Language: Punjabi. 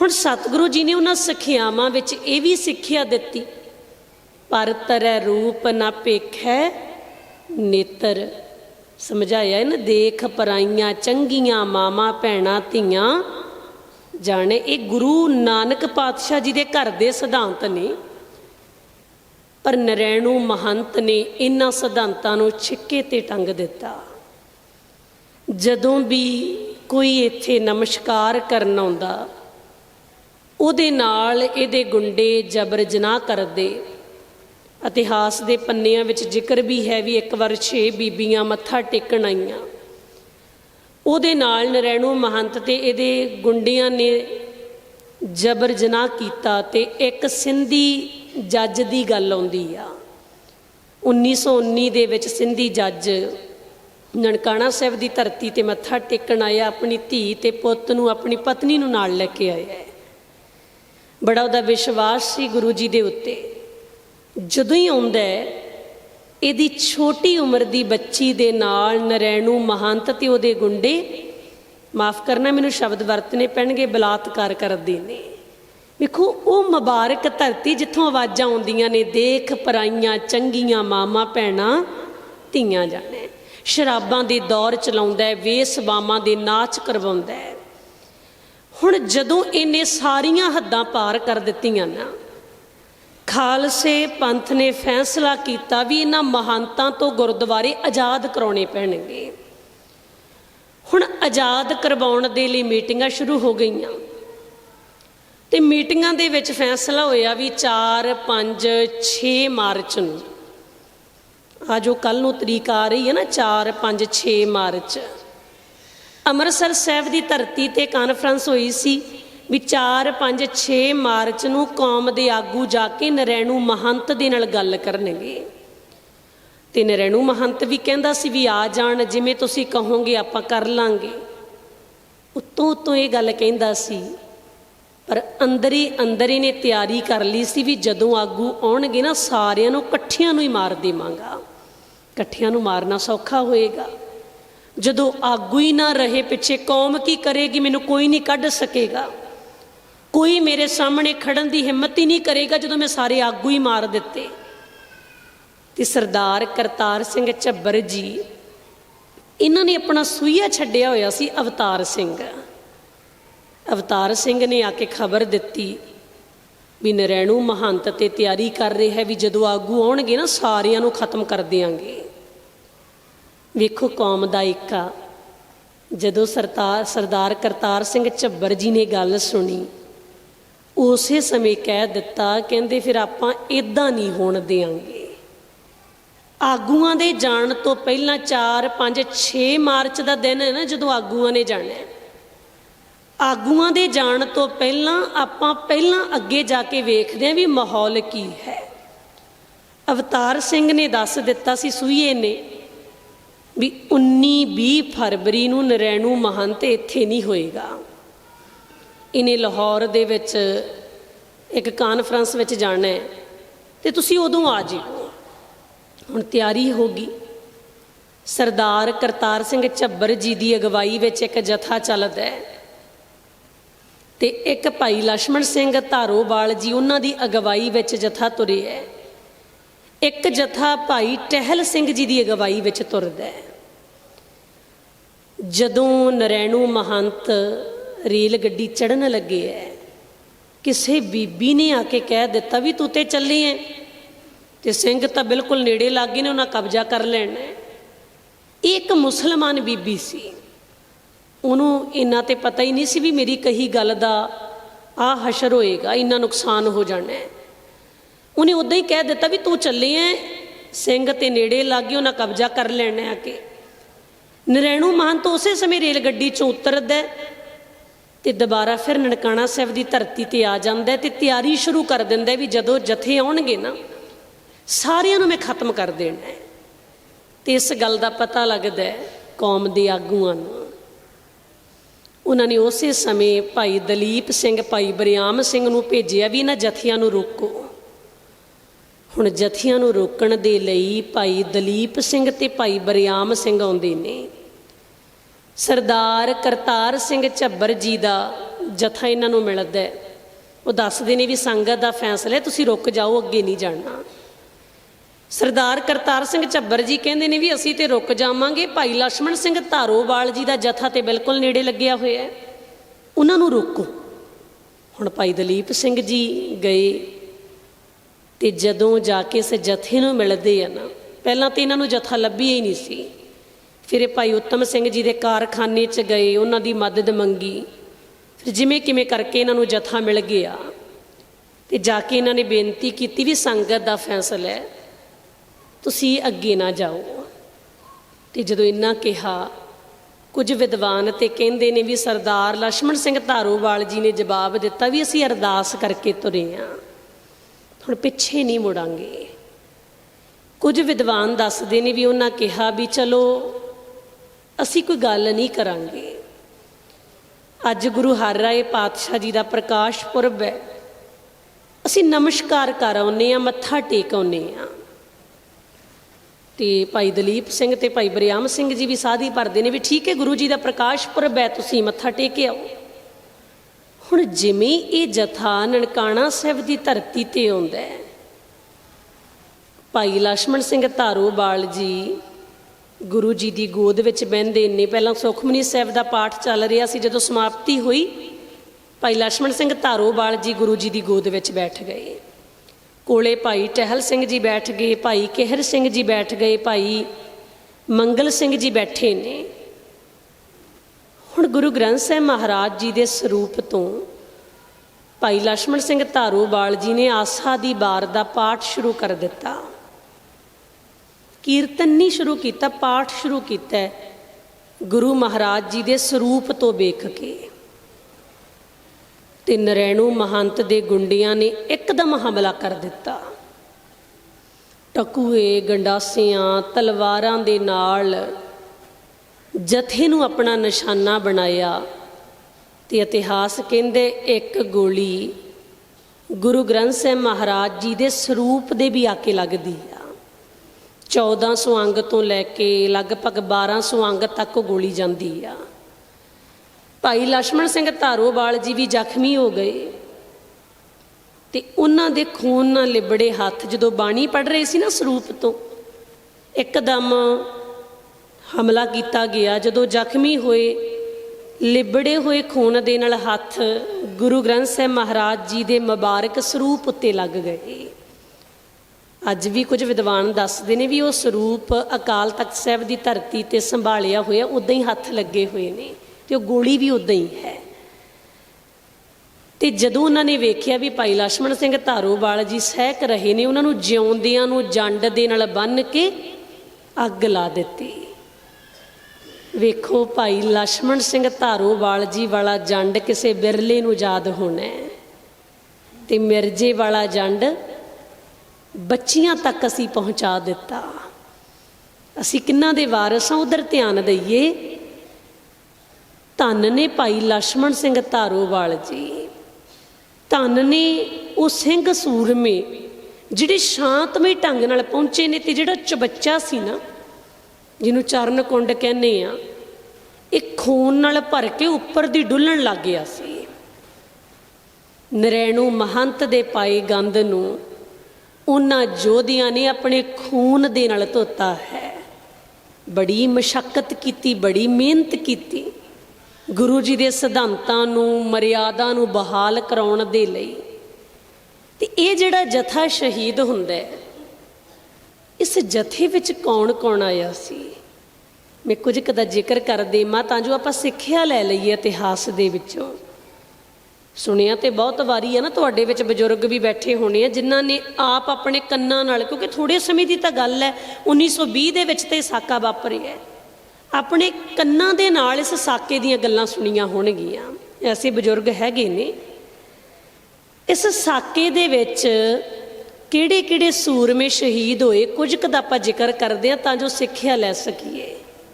ਹੁਣ ਸਤਿਗੁਰੂ ਜੀ ਨੇ ਉਹਨਾਂ ਸਿੱਖਿਆਵਾਂ ਵਿੱਚ ਇਹ ਵੀ ਸਿੱਖਿਆ ਦਿੱਤੀ। ਪਰ ਤਰੈ ਰੂਪ ਨਾ ਪੇਖੈ ਨੇਤਰ। ਸਮਝਾਇਆ ਹੈ ਨਾ ਦੇਖ ਪਰਾਈਆਂ ਚੰਗੀਆਂ ਮਾਮਾ ਭੈਣਾ ਧੀਆਂ। ਜਾਣੇ ਇਹ ਗੁਰੂ ਨਾਨਕ ਪਾਤਸ਼ਾਹ ਜੀ ਦੇ ਘਰ ਦੇ ਸਿਧਾਂਤ ਨੇ। ਪਰ ਨਰੈਣੂ ਮਹੰਤ ਨੇ ਇਹਨਾਂ ਸਿਧਾਂਤਾਂ ਨੂੰ ਛਿੱਕੇ ਤੇ ਟੰਗ ਦਿੱਤਾ। ਜਦੋਂ ਵੀ ਕੋਈ ਇੱਥੇ ਨਮਸਕਾਰ ਕਰਨ ਆਉਂਦਾ ਉਹਦੇ ਨਾਲ ਇਹਦੇ ਗੁੰਡੇ ਜਬਰ ਜਨਾਹ ਕਰਦੇ। ਇਤਿਹਾਸ ਦੇ ਪੰਨਿਆਂ ਵਿੱਚ ਜ਼ਿਕਰ ਵੀ ਹੈ ਵੀ ਇੱਕ ਵਾਰ ਛੇ ਬੀਬੀਆਂ ਮੱਥਾ ਟੇਕਣ ਆਈਆਂ। ਉਹਦੇ ਨਾਲ ਨਰੈਣੂ ਮਹੰਤ ਤੇ ਇਹਦੇ ਗੁੰਡਿਆਂ ਨੇ ਜਬਰ ਜਨਾਹ ਕੀਤਾ ਤੇ ਇੱਕ ਸਿੰਧੀ ਜੱਜ ਦੀ ਗੱਲ ਆਉਂਦੀ ਆ। 1919 ਦੇ ਵਿੱਚ ਸਿੰਧੀ ਜੱਜ ਨਨਕਾਣਾ ਸਾਹਿਬ ਦੀ ਧਰਤੀ ਤੇ ਮੱਥਾ ਟੇਕਣ ਆਇਆ, ਆਪਣੀ ਧੀ ਤੇ ਪੁੱਤ ਨੂੰ, ਆਪਣੀ ਪਤਨੀ ਨੂੰ ਨਾਲ ਲੈ ਕੇ ਆਇਆ ਹੈ। ਬੜਾ ਉਹਦਾ ਵਿਸ਼ਵਾਸ ਸੀ ਗੁਰੂ ਜੀ ਦੇ ਉੱਤੇ। ਜਦੋਂ ਹੀ ਆਉਂਦਾ ਹੈ, ਇਹਦੀ ਛੋਟੀ ਉਮਰ ਦੀ ਬੱਚੀ ਦੇ ਨਾਲ ਨਰੈਣੂ ਮਹੰਤ ਤੇ ਉਹਦੇ ਗੁੰਡੇ, ਮਾਫ ਕਰਨਾ, ਮੈਨੂੰ ਸ਼ਬਦ ਵਰਤਨੇ ਪੈਣਗੇ, ਬਲਾਤਕਾਰ ਕਰਦੇ ਨੇ। ਵੇਖੋ, ਉਹ ਮੁਬਾਰਕ ਧਰਤੀ ਜਿੱਥੋਂ ਆਵਾਜ਼ਾਂ ਆਉਂਦੀਆਂ ਨੇ, ਦੇਖ ਪਰਾਈਆਂ ਚੰਗੀਆਂ ਮਾਮਾ ਭੈਣਾ, ਧੀਆਂ ਜਾਣੇ। ਸ਼ਰਾਬਾਂ ਦੇ ਦੌਰ ਚਲਾਉਂਦਾ ਹੈ ਵੇਸਵਾਮਾਂ ਦੇ ਨਾਚ ਕਰਵਾਉਂਦਾ ਹੈ। ਹੁਣ ਜਦੋਂ ਇਹਨੇ ਸਾਰੀਆਂ ਹੱਦਾਂ ਪਾਰ ਕਰ ਦਿੱਤੀਆਂ ਨਾ, ਖਾਲਸੇ ਪੰਥ ਨੇ ਫੈਸਲਾ ਕੀਤਾ ਵੀ ਇਹਨਾਂ ਮਹੰਤਾਂ ਤੋਂ ਗੁਰਦੁਆਰੇ ਆਜ਼ਾਦ ਕਰਾਉਣੇ ਪੈਣਗੇ। ਹੁਣ ਆਜ਼ਾਦ ਕਰਵਾਉਣ ਦੇ ਲਈ ਮੀਟਿੰਗਾਂ ਸ਼ੁਰੂ ਹੋ ਗਈਆਂ। ਤੇ ਮੀਟਿੰਗਾਂ ਦੇ ਵਿੱਚ ਫੈਸਲਾ ਹੋਇਆ ਵੀ 4 5 6 ਮਾਰਚ ਨੂੰ। ਆ ਜੋ ਕੱਲ ਨੂੰ ਤਰੀਕ ਆ ਰਹੀ ਹੈ ਨਾ 4 5 6 ਮਾਰਚ। ਅੰਮ੍ਰਿਤਸਰ ਸਾਹਿਬ ਦੀ ਧਰਤੀ ਤੇ ਕਾਨਫਰੰਸ ਹੋਈ ਸੀ ਵੀ 4 5 6 ਮਾਰਚ ਨੂੰ ਕੌਮ ਦੇ ਆਗੂ ਜਾ ਕੇ ਨਰੈਣੂ ਮਹੰਤ ਦੇ ਨਾਲ ਗੱਲ ਕਰਨਗੇ। ਤੇ ਨਰੈਣੂ ਮਹੰਤ ਵੀ ਕਹਿੰਦਾ ਸੀ ਵੀ ਆ ਜਾਣ, ਜਿਵੇਂ ਤੁਸੀਂ ਕਹੋਗੇ ਆਪਾਂ ਕਰ ਲਾਂਗੇ। ਉਤੋਂ ਉਤੋਂ ਇਹ ਗੱਲ ਕਹਿੰਦਾ ਸੀ, ਪਰ ਅੰਦਰ ਹੀ ਅੰਦਰ ਹੀ ਨੇ ਤਿਆਰੀ ਕਰ ਲਈ ਸੀ ਵੀ ਜਦੋਂ ਆਗੂ ਆਉਣਗੇ ਨਾ, ਸਾਰਿਆਂ ਨੂੰ ਇਕੱਠਿਆਂ ਨੂੰ ਹੀ ਮਾਰ ਦੇਵਾਂਗਾ। ਇਕੱਠਿਆਂ ਨੂੰ ਮਾਰਨਾ ਸੌਖਾ ਹੋਏਗਾ। ਜਦੋਂ ਆਗੂ ਹੀ ਨਾ ਰਹੇ ਪਿੱਛੇ, ਕੌਮ ਕੀ ਕਰੇਗੀ? ਮੈਨੂੰ ਕੋਈ ਨਹੀਂ ਕੱਢ ਸਕੇਗਾ। ਕੋਈ ਮੇਰੇ ਸਾਹਮਣੇ ਖੜਨ ਦੀ ਹਿੰਮਤ ਹੀ ਨਹੀਂ ਕਰੇਗਾ ਜਦੋਂ ਮੈਂ ਸਾਰੇ ਆਗੂ ਹੀ ਮਾਰ ਦਿੱਤੇ। ਤੇ ਸਰਦਾਰ ਕਰਤਾਰ ਸਿੰਘ ਝੱਬਰ ਜੀ, ਇਹਨਾਂ ਨੇ ਆਪਣਾ ਸੂਈਆ ਛੱਡਿਆ ਹੋਇਆ ਸੀ ਅਵਤਾਰ ਸਿੰਘ। ਅਵਤਾਰ ਸਿੰਘ ਨੇ ਆ ਕੇ ਖਬਰ ਦਿੱਤੀ ਵੀ ਨਰੈਣੂ ਮਹੰਤ ਤੇ ਤਿਆਰੀ ਕਰ ਰਿਹਾ ਹੈ ਵੀ ਜਦੋਂ ਆਗੂ ਆਉਣਗੇ ਨਾ, ਸਾਰਿਆਂ ਨੂੰ ਖਤਮ ਕਰ ਦੇਵਾਂਗੇ ਵੇਖੋ ਕੌਮ ਦਾ ਏਕਾ। ਜਦੋਂ ਸਰਦਾਰ ਸਰਦਾਰ ਕਰਤਾਰ ਸਿੰਘ ਝੱਬਰ ਜੀ ਨੇ ਗੱਲ ਸੁਣੀ, ਉਸੇ ਸਮੇਂ ਕਹਿ ਦਿੱਤਾ, ਕਹਿੰਦੇ ਫਿਰ ਆਪਾਂ ਇਦਾਂ ਨਹੀਂ ਹੋਣ ਦੇਵਾਂਗੇ। ਆਗੂਆਂ ਦੇ ਜਾਣ ਤੋਂ ਪਹਿਲਾਂ 4 5 6 ਮਾਰਚ ਦਾ ਦਿਨ ਹੈ ਨਾ, ਜਦੋਂ ਆਗੂਆਂ ਨੇ ਜਾਣਾ ਆਗੂਆਂ ਦੇ ਜਾਣ ਤੋਂ ਪਹਿਲਾਂ ਆਪਾਂ ਪਹਿਲਾਂ ਅੱਗੇ ਜਾ ਕੇ ਵੇਖਦੇ ਹਾਂ ਵੀ ਮਾਹੌਲ ਕੀ ਹੈ। ਅਵਤਾਰ ਸਿੰਘ ਨੇ ਦੱਸ ਦਿੱਤਾ ਸੀ ਸੂਈਏ ਨੇ ਵੀ 19 20 ਫਰਵਰੀ ਨੂੰ ਨਰੈਣੂ ਮਹੰਤ ਇੱਥੇ ਨਹੀਂ ਹੋਏਗਾ। ਇਹਨੇ ਲਾਹੌਰ ਦੇ ਵਿੱਚ ਇੱਕ ਕਾਨਫਰੰਸ ਵਿੱਚ ਜਾਣਾ ਹੈ ਤੇ ਤੁਸੀਂ ਉਦੋਂ ਆ ਜਿਓ। ਹੁਣ ਤਿਆਰੀ ਹੋ ਗਈ। ਸਰਦਾਰ ਕਰਤਾਰ ਸਿੰਘ ਝੱਬਰ ਜੀ ਦੀ ਅਗਵਾਈ ਵਿੱਚ ਇੱਕ ਜਥਾ ਚੱਲਦਾ ਹੈ ਤੇ ਇੱਕ ਭਾਈ ਲక్ష్మణ ਸਿੰਘ ਧਾਰੋਵਾਲ ਜੀ, ਉਹਨਾਂ ਦੀ ਅਗਵਾਈ ਵਿੱਚ ਜਥਾ ਤੁਰਿਆ ਹੈ। ਇੱਕ ਜਥਾ ਭਾਈ ਟਹਿਲ ਸਿੰਘ ਜੀ ਦੀ ਅਗਵਾਈ ਵਿੱਚ ਤੁਰਦਾ ਹੈ। ਜਦੋਂ ਨਰੈਣੂ ਮਹੰਤ ਰੇਲ ਗੱਡੀ ਚੜਨ ਲੱਗੇ ਹੈ, ਕਿਸੇ ਬੀਬੀ ਨੇ ਆ ਕੇ ਕਹਿ ਦਿੱਤਾ ਵੀ ਤੂੰ ਤੇ ਚੱਲੀ ਐ ਤੇ ਸਿੰਘ ਤਾਂ ਬਿਲਕੁਲ ਨੇੜੇ ਲੱਗ ਗਏ ਨੇ, ਉਹਨਾਂ ਕਬਜ਼ਾ ਕਰ ਲੈਣਾ ਇਹ ਇੱਕ ਮੁਸਲਮਾਨ ਬੀਬੀ ਸੀ। ਉਹਨੂੰ ਇੰਨਾ ਤੇ ਪਤਾ ਹੀ ਨਹੀਂ ਸੀ ਵੀ ਮੇਰੀ ਕਹੀ ਗੱਲ ਦਾ ਆ ਹਸ਼ਰ ਹੋਏਗਾ, ਇੰਨਾ ਨੁਕਸਾਨ ਹੋ ਜਾਣਾ ਹੈ। ਉਹਨੇ ਉਦਾਂ ਹੀ ਕਹਿ ਦਿੱਤਾ ਵੀ ਤੂੰ ਚੱਲੇ ਐ, ਸਿੰਘ ਤੇ ਨੇੜੇ ਲੱਗ ਉਹਨਾਂ ਕਬਜ਼ਾ ਕਰ ਲੈਣਾ ਆ ਕੇ। ਨਰੈਣੂ ਮਹੰਤ ਉਸੇ ਸਮੇਂ ਰੇਲ ਗੱਡੀ ਚੋਂ ਉਤਰਦਾ ਹੈ ਤੇ ਦੁਬਾਰਾ ਫਿਰ ਨਨਕਾਣਾ ਸਾਹਿਬ ਦੀ ਧਰਤੀ ਤੇ ਆ ਜਾਂਦਾ ਹੈ ਤੇ ਤਿਆਰੀ ਸ਼ੁਰੂ ਕਰ ਦਿੰਦਾ ਵੀ ਜਦੋਂ ਜਥੇ ਆਉਣਗੇ ਨਾ, ਸਾਰਿਆਂ ਨੂੰ ਮੈਂ ਖਤਮ ਕਰ ਦੇਣਾ ਹੈ। ਤੇ ਇਸ ਗੱਲ ਦਾ ਪਤਾ ਲੱਗਦਾ ਕੌਮ ਦੇ ਆਗੂਆਂ ਨੂੰ। ਉਹਨਾਂ ਨੇ ਉਸੇ ਸਮੇਂ ਭਾਈ ਦਲੀਪ ਸਿੰਘ, ਭਾਈ ਬਰਿਆਮ ਸਿੰਘ ਨੂੰ ਭੇਜਿਆ ਵੀ ਇਹਨਾਂ ਜਥਿਆਂ ਨੂੰ ਰੋਕੋ। ਹੁਣ ਜਥੀਆਂ ਨੂੰ ਰੋਕਣ ਦੇ ਲਈ ਭਾਈ ਦਲੀਪ ਸਿੰਘ ਤੇ ਭਾਈ ਬਰਿਆਮ ਸਿੰਘ ਆਉਂਦੇ ਨੇ। ਸਰਦਾਰ ਕਰਤਾਰ ਸਿੰਘ ਝੱਬਰ ਜੀ ਦਾ ਜਥਾ ਇਹਨਾਂ ਨੂੰ ਮਿਲਦਾ ਹੈ। ਉਹ ਦੱਸਦੇ ਨੇ ਵੀ ਸੰਗਤ ਦਾ ਫੈਸਲਾ ਹੈ, ਤੁਸੀਂ ਰੁਕ ਜਾਓ, ਅੱਗੇ ਨਹੀਂ ਜਾਣਾ। ਸਰਦਾਰ ਕਰਤਾਰ ਸਿੰਘ ਝੱਬਰ ਜੀ ਕਹਿੰਦੇ ਨੇ ਵੀ ਅਸੀਂ ਤੇ ਰੁਕ ਜਾਵਾਂਗੇ। ਭਾਈ ਲక్ష్మణ ਸਿੰਘ ਧਾਰੋਵਾਲ ਜੀ ਦਾ ਜਥਾ ਤੇ ਬਿਲਕੁਲ ਨੇੜੇ ਲੱਗਿਆ ਹੋਇਆ ਹੈ। ਉਹਨਾਂ ਨੂੰ ਰੋਕੋ। ਹੁਣ ਭਾਈ ਦਲੀਪ ਸਿੰਘ ਜੀ ਗਏ। ਤੇ ਜਦੋਂ ਜਾ ਕੇ ਇਸ ਜਥੇ ਨੂੰ ਮਿਲਦੇ ਆ ਨਾ, ਪਹਿਲਾਂ ਤੇ ਇਹਨਾਂ ਨੂੰ ਜਥਾ ਲੱਭਿਆ ਹੀ ਨਹੀਂ ਸੀ। ਫਿਰ ਇਹ ਭਾਈ ਉੱਤਮ ਸਿੰਘ ਜੀ ਦੇ ਕਾਰਖਾਨੇ 'ਚ ਗਏ, ਉਹਨਾਂ ਦੀ ਮਦਦ ਮੰਗੀ। ਫਿਰ ਜਿਵੇਂ ਕਿਵੇਂ ਕਰਕੇ ਇਹਨਾਂ ਨੂੰ ਜਥਾ ਮਿਲ ਗਿਆ। ਤੇ ਜਾ ਕੇ ਇਹਨਾਂ ਨੇ ਬੇਨਤੀ ਕੀਤੀ ਵੀ ਸੰਗਤ ਦਾ ਫੈਸਲਾ ਹੈ, ਤੁਸੀਂ ਅੱਗੇ ਨਾ ਜਾਓ। ਤੇ ਜਦੋਂ ਇਹਨਾਂ ਕਿਹਾ, ਕੁਝ ਵਿਦਵਾਨ ਤੇ ਕਹਿੰਦੇ ਨੇ ਵੀ ਸਰਦਾਰ ਲక్ష్మణ ਸਿੰਘ ਧਾਰੂਵਾਲ ਜੀ ਨੇ ਜਵਾਬ ਦਿੱਤਾ ਵੀ ਅਸੀਂ ਅਰਦਾਸ ਕਰਕੇ ਤੁਰੇ ਆਂ। ਹੁਣ ਪਿੱਛੇ ਨਹੀਂ ਮੁੜਾਂਗੇ। ਕੁਝ ਵਿਦਵਾਨ ਦੱਸਦੇ ਨੇ ਵੀ ਉਹਨਾਂ ਕਿਹਾ ਵੀ ਚਲੋ, ਅਸੀਂ ਕੋਈ ਗੱਲ ਨਹੀਂ ਕਰਾਂਗੇ। ਅੱਜ ਗੁਰੂ ਹਰ ਰਾਏ ਪਾਤਸ਼ਾਹ ਜੀ ਦਾ ਪ੍ਰਕਾਸ਼ ਪੁਰਬ ਹੈ। ਅਸੀਂ ਨਮਸਕਾਰ ਕਰ ਆਉਨੇ ਆ ਮੱਥਾ ਟੇਕ ਆਉਨੇ ਆ ਤੇ ਭਾਈ ਦਲੀਪ ਸਿੰਘ ਤੇ ਭਾਈ ਬਰਿਆਮ ਸਿੰਘ ਜੀ ਵੀ ਸਾਧੀ ਭਰਦੇ ਨੇ ਵੀ ਠੀਕ ਹੈ, ਗੁਰੂ ਜੀ ਦਾ ਪ੍ਰਕਾਸ਼ ਪੁਰਬ ਹੈ, ਤੁਸੀਂ ਮੱਥਾ ਟੇਕ ਆਓ। ਹੁਣ ਜਿਵੇਂ ਇਹ ਜਥਾ ਨਨਕਾਣਾ ਸਾਹਿਬ ਦੀ ਧਰਤੀ ਤੇ ਆਉਂਦਾ ਹੈ। ਭਾਈ ਲక్ష్మణ ਸਿੰਘ ਧਾਰੋਵਾਲ ਜੀ ਗੁਰੂ ਜੀ ਦੀ ਗੋਦ ਵਿੱਚ ਬਹਿੰਦੇ ਨੇ ਪਹਿਲਾਂ ਸੁਖਮਨੀ ਸਾਹਿਬ ਦਾ ਪਾਠ ਚੱਲ ਰਿਹਾ ਸੀ, ਜਦੋਂ ਸਮਾਪਤੀ ਹੋਈ, ਭਾਈ ਲక్ష్మణ ਸਿੰਘ ਧਾਰੋਵਾਲ ਜੀ ਗੁਰੂ ਜੀ ਦੀ ਗੋਦ ਵਿੱਚ ਬੈਠ ਗਏ। ਕੋਲੇ ਭਾਈ ਟਹਿਲ ਸਿੰਘ ਜੀ ਬੈਠ ਗਏ, ਭਾਈ ਕਿਹਰ ਸਿੰਘ ਜੀ ਬੈਠ ਗਏ, ਭਾਈ ਮੰਗਲ ਸਿੰਘ ਜੀ ਬੈਠੇ ਨੇ। ਹੁਣ ਗੁਰੂ ਗ੍ਰੰਥ ਸਾਹਿਬ ਮਹਾਰਾਜ ਜੀ ਦੇ ਸਰੂਪ ਤੋਂ ਭਾਈ ਲక్ష్మణ ਸਿੰਘ ਧਾਰੂ ਬਾਲ ਜੀ ਨੇ ਆਸਾ ਦੀ ਬਾਰ ਦਾ ਪਾਠ ਸ਼ੁਰੂ ਕਰ ਦਿੱਤਾ। ਕੀਰਤਨ ਨਹੀਂ ਸ਼ੁਰੂ ਕੀਤਾ, ਪਾਠ ਸ਼ੁਰੂ ਕੀਤਾ ਗੁਰੂ ਮਹਾਰਾਜ ਜੀ ਦੇ ਸਰੂਪ ਤੋਂ ਵੇਖ ਕੇ। ਤੇ ਨਰੈਣੂ ਮਹੰਤ ਦੇ ਗੁੰਡਿਆਂ ਨੇ ਇੱਕਦਮ ਹਮਲਾ ਕਰ ਦਿੱਤਾ। ਟਕੂਏ, ਗੰਡਾਸਿਆਂ, ਤਲਵਾਰਾਂ ਦੇ ਨਾਲ ਜਥੇ ਨੂੰ ਆਪਣਾ ਨਿਸ਼ਾਨਾ ਬਣਾਇਆ ਤੇ ਇਤਿਹਾਸ ਕਹਿੰਦੇ ਇੱਕ ਗੋਲੀ ਗੁਰੂ ਗ੍ਰੰਥ ਸਾਹਿਬ ਮਹਾਰਾਜ ਜੀ ਦੇ ਸਰੂਪ ਦੇ ਵੀ ਆ ਕੇ ਲੱਗਦੀ ਆ। 1400 ਅੰਗ ਤੋਂ ਲੈ ਕੇ ਲਗਭਗ 1200 ਅੰਗ ਤੱਕ ਗੋਲੀ ਜਾਂਦੀ ਆ। ਭਾਈ ਲక్ష్మణ ਸਿੰਘ ਧਾਰੋਵਾਲ ਜੀ ਵੀ ਜ਼ਖਮੀ ਹੋ ਗਏ ਤੇ ਉਹਨਾਂ ਦੇ ਖੂਨ ਨਾਲ ਲਿਬੜੇ ਹੱਥ ਜਦੋਂ ਬਾਣੀ ਪੜ ਰਹੇ ਸੀ ਨਾ ਸਰੂਪ ਤੋਂ, ਇੱਕਦਮ ਹਮਲਾ ਕੀਤਾ ਗਿਆ। ਜਦੋਂ ਜ਼ਖਮੀ ਹੋਏ, ਲਿਬੜੇ ਹੋਏ ਖੂਨ ਦੇ ਨਾਲ ਹੱਥ ਗੁਰੂ ਗ੍ਰੰਥ ਸਾਹਿਬ ਮਹਾਰਾਜ ਜੀ ਦੇ ਮੁਬਾਰਕ ਸਰੂਪ ਉੱਤੇ ਲੱਗ ਗਏ। ਅੱਜ ਵੀ ਕੁਝ ਵਿਦਵਾਨ ਦੱਸਦੇ ਨੇ ਵੀ ਉਹ ਸਰੂਪ ਅਕਾਲ ਤਖਤ ਸਾਹਿਬ ਦੀ ਧਰਤੀ ਤੇ ਸੰਭਾਲਿਆ ਹੋਇਆ, ਉਦਾਂ ਹੀ ਹੱਥ ਲੱਗੇ ਹੋਏ ਨੇ ਤੇ ਉਹ ਗੋਲੀ ਵੀ ਉਦਾਂ ਹੀ ਹੈ। ਤੇ ਜਦੋਂ ਉਹਨਾਂ ਨੇ ਵੇਖਿਆ ਵੀ ਭਾਈ ਲక్ష్మణ ਸਿੰਘ ਧਾਰੂਵਾਲ ਜੀ ਸਹਿਕ ਰਹੇ ਨੇ, ਉਹਨਾਂ ਨੂੰ ਜਿਉਂਦਿਆਂ ਨੂੰ ਜੰਡ ਦੇ ਨਾਲ ਬੰਨ ਕੇ ਅੱਗ ਲਾ ਦਿੱਤੀ। ਵੇਖੋ ਭਾਈ ਲక్ష్మణ ਸਿੰਘ ਧਾਰੋਵਾਲ ਜੀ ਵਾਲਾ ਜੰਡ ਕਿਸੇ ਬਿਰਲੇ ਨੂੰ ਯਾਦ ਹੋਣਾ ਤੇ ਮਿਰਜੇ ਵਾਲਾ ਜੰਡ ਬੱਚੀਆਂ ਤੱਕ ਅਸੀਂ ਪਹੁੰਚਾ ਦਿੱਤਾ। ਅਸੀਂ ਕਿੰਨਾ ਦੇ ਵਾਰਸ ਆ ਉਧਰ ਧਿਆਨ ਦਈਏ। ਧੰਨ ਨੇ ਭਾਈ ਲక్ష్మణ ਸਿੰਘ ਧਾਰੋਵਾਲ ਜੀ। ਧੰਨ ਨੇ ਉਹ ਸਿੰਘ ਸੂਰਮੇ, ਜਿਹੜੇ ਸ਼ਾਂਤਮਈ ਢੰਗ ਨਾਲ ਪਹੁੰਚੇ ਨੇ ਤੇ ਜਿਹੜਾ ਚਬੱਚਾ ਸੀ ਨਾ ਜਿਹਨੂੰ ਚਰਨ ਕੁੰਡ ਕਹਿੰਦੇ ਆ, ਇਹ ਖੂਨ ਨਾਲ ਭਰ ਕੇ ਉੱਪਰ ਦੀ ਡੁੱਲਣ ਲੱਗ ਗਿਆ ਸੀ। ਨਰੈਣੂ ਮਹੰਤ ਦੇ ਪਾਏ ਗੰਦ ਨੂੰ ਉਹਨਾਂ ਜੋਧਿਆਂ ਨੇ ਆਪਣੇ ਖੂਨ ਦੇ ਨਾਲ ਧੋਤਾ ਹੈ। ਬੜੀ ਮਸ਼ੱਕਤ ਕੀਤੀ, ਬੜੀ ਮਿਹਨਤ ਕੀਤੀ। ਗੁਰੂ ਜੀ ਦੇ ਸਿਧਾਂਤਾਂ ਨੂੰ, ਮਰਿਆਦਾ ਨੂੰ ਬਹਾਲ ਕਰਾਉਣ ਦੇ ਲਈ। ਤੇ ਇਹ ਜਿਹੜਾ ਜਥਾ ਸ਼ਹੀਦ ਹੁੰਦਾ ਹੈ ਇਸ ਜਥੇ ਵਿੱਚ ਕੌਣ ਕੌਣ ਆਇਆ ਸੀ? ਮੈਂ ਕੁਝ ਕਦਾ ਜ਼ਿਕਰ ਕਰ ਦੇਵਾਂ ਤਾਂ ਜੋ ਆਪਾਂ ਸਿੱਖਿਆ ਲੈ ਲਈਏ ਇਤਿਹਾਸ ਦੇ ਵਿੱਚੋਂ। ਸੁਣਿਆ ਤੇ ਬਹੁਤ ਵਾਰੀ ਆ ਨਾ ਤੁਹਾਡੇ ਵਿੱਚ ਬਜ਼ੁਰਗ ਵੀ ਬੈਠੇ ਹੋਣੇ ਆ, ਜਿਨ੍ਹਾਂ ਨੇ ਆਪ ਆਪਣੇ ਕੰਨਾਂ ਨਾਲ, ਕਿਉਂਕਿ ਥੋੜੇ ਸਮੇਂ ਦੀ ਤਾਂ ਗੱਲ ਹੈ 1920 ਦੇ ਵਿੱਚ ਤੇ ਸਾਕਾ ਵਾਪਰਿਆ ਆਪਣੇ ਕੰਨਾਂ ਦੇ ਨਾਲ ਇਸ ਸਾਕੇ ਦੀਆਂ ਗੱਲਾਂ ਸੁਣੀਆਂ ਹੋਣਗੀਆਂ। ਐਸੇ ਬਜ਼ੁਰਗ ਹੈਗੇ ਨੇ। ਇਸ ਸਾਕੇ ਦੇ ਵਿੱਚ ਕਿਹੜੇ ਕਿਹੜੇ ਸੂਰਮੇ ਸ਼ਹੀਦ ਹੋਏ? ਕੁਝ ਕੁ ਦਾ ਆਪਾਂ ਜ਼ਿਕਰ ਕਰਦੇ ਹਾਂ ਤਾਂ ਜੋ ਸਿੱਖਿਆ ਲੈ ਸਕੀਏ।